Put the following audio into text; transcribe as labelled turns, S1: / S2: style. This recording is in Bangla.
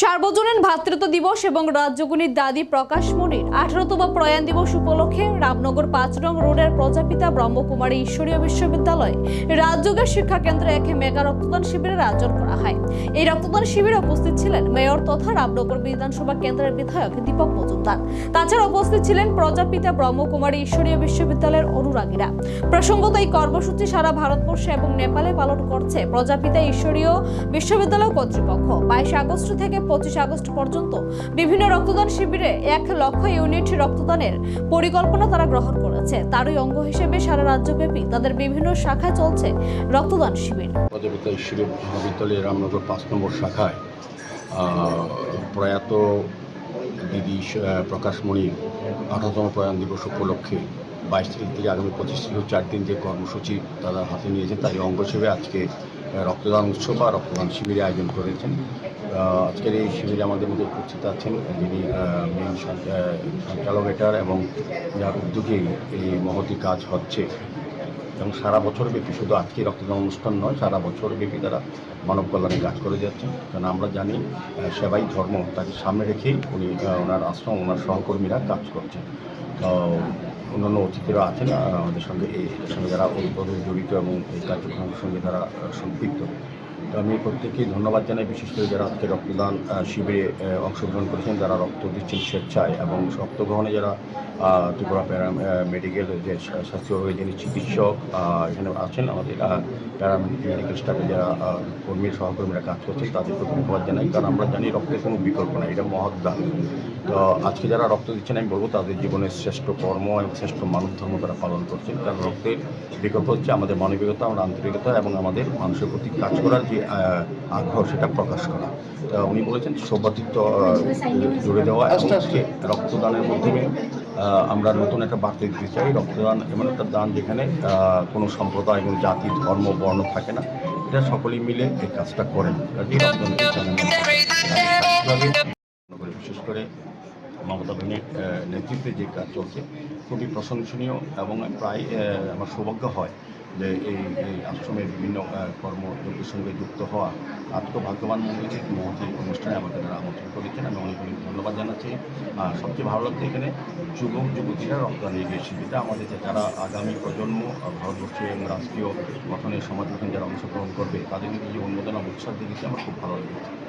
S1: সার্বজনীন ভ্রাতৃত্ব দিবস এবং রাজ্যগুণীর দাদি প্রকাশ মনির আঠারোতম প্রয়াণ দিবস উপলক্ষে রামনগর পাঁচ নং রোডের প্রজাপিতা ব্রহ্মকুমারী ঈশ্বরীয় বিশ্ববিদ্যালয় রাজযোগের শিক্ষা কেন্দ্রে এক মেগা রক্তদান শিবিরের আয়োজন করা হয়। এই রক্তদান শিবিরে উপস্থিত ছিলেন মেয়র তথা রামনগর বিধানসভা কেন্দ্রের বিধায়ক দীপক মজুমদার। তাছাড়া উপস্থিত ছিলেন প্রজাপিতা ব্রহ্মকুমারী ঈশ্বরীয় বিশ্ববিদ্যালয়ের অনুরাগীরা। প্রসঙ্গত এই কর্মসূচি সারা ভারতবর্ষে এবং নেপালে পালন করছে প্রজাপিতা ঈশ্বরীয় বিশ্ববিদ্যালয় কর্তৃপক্ষ। বাইশে আগস্ট থেকে পঁচিশে আগস্ট পর্যন্ত বিভিন্ন রক্তদান শিবিরে এক লক্ষ ইউনিট রক্তদানের পরিকল্পনা তারা গ্রহণ করেছে। তারই অঙ্গ হিসেবে সারা রাজ্যব্যাপী তাদের বিভিন্ন শাখায় চলছে রক্তদান শিবির।
S2: মহাবিদ্যালয়ের রামনগর পাঁচ নম্বর শাখায় প্রয়াত দিদি প্রকাশমণির আঠারোতম প্রয়াণ দিবস উপলক্ষে বাইশ তারিখ থেকে আগামী পঁচিশ থেকে চার দিন যে কর্মসূচি তারা হাতে নিয়েছে তাই অঙ্গ হিসেবে আজকে রক্তদান উৎসব বা রক্তদান শিবিরে আয়োজন করেছেন। আজকের এই শিবিরে আমাদের মধ্যে উপস্থিত আছেন যিনি মেন সঞ্চালকেটার এবং যার উদ্যোগেই এই মহতি কাজ হচ্ছে। এবং সারা বছর ব্যাপী শুধু আজকে রক্তদান অনুষ্ঠান নয়, সারা বছর ব্যাপী তারা মানব কল্যাণে কাজ করে যাচ্ছেন। কারণ আমরা জানি সেবাই ধর্ম তাকে সামনে রেখেই উনি ওনার আশ্রম, ওনার সহকর্মীরা কাজ করছেন। তো অন্যান্য অতিথিরা আছেন আমাদের সঙ্গে এই সঙ্গে যারা ওতপ্রোত জড়িত এবং এই কার্যক্রমের সঙ্গে যারা সম্পৃক্ত। আমি প্রত্যেককেই ধন্যবাদ জানাই, বিশেষ করে যারা আজকে রক্তদান শিবিরে অংশগ্রহণ করেছেন, যারা রক্ত দিচ্ছেন স্বেচ্ছায় এবং রক্ত গ্রহণে যারা ত্রিপুরা প্যারা মেডিকেল যে স্বাস্থ্যভাবে যিনি চিকিৎসক এখানে আছেন আমাদের প্যারা মেডিকেল স্টাফে যারা কর্মী সহকর্মীরা কাজ করছেন তাদেরকে ধন্যবাদ জানাই। কারণ আমরা জানি রক্তের কোনো বিকল্প নাই, এটা মহৎ দান তো আজকে যারা রক্ত দিচ্ছেন আমি বলব তাদের জীবনের শ্রেষ্ঠ কর্ম এবং শ্রেষ্ঠ মানব ধর্ম তারা পালন করছেন। কারণ রক্তের বিকল্প হচ্ছে আমাদের মানবিকতা আমাদের আন্তরিকতা এবং আমাদের মানুষের প্রতি কাজ করার যে আগ্রহ সেটা প্রকাশ করা। তা উনি বলেছেন সৌভাতৃত্ব জুড়ে দেওয়া এবং হচ্ছে রক্তদানের মাধ্যমে আমরা নতুন একটা বার্তা দিতে চাই। রক্তদান এমন একটা দান যেখানে কোনো সম্প্রদায় কোনো জাতি ধর্ম বর্ণ থাকে না। এটা সকলেই মিলে এই কাজটা করেন। রক্তদান বিশেষ করে মমতা বেনের নেতৃত্বে যে কাজ চলছে খুবই প্রশংসনীয় এবং প্রায় আমার সৌভাগ্য হয় যে এই এই আশ্রমের বিভিন্ন আহ, কর্মযজ্ঞের সঙ্গে যুক্ত হওয়া আজকে ভাগ্যবান মনে হচ্ছে মহতি অনুষ্ঠানে আমাকে তারা আমন্ত্রণ করেছেন। আমি অনেক অনেক ধন্যবাদ জানাচ্ছি। আর সবচেয়ে ভালো লাগছে এখানে যুবক যুবতীরা রপ্তানি এগিয়েছে যেটা আমাদের যারা আগামী প্রজন্ম ভারতবর্ষে এবং রাষ্ট্রীয় গঠনের সমাজ গঠনে যারা অংশগ্রহণ করবে তাদের যে অনুমোদন উৎসাহ দিয়েছে আমার খুব ভালো লেগেছে।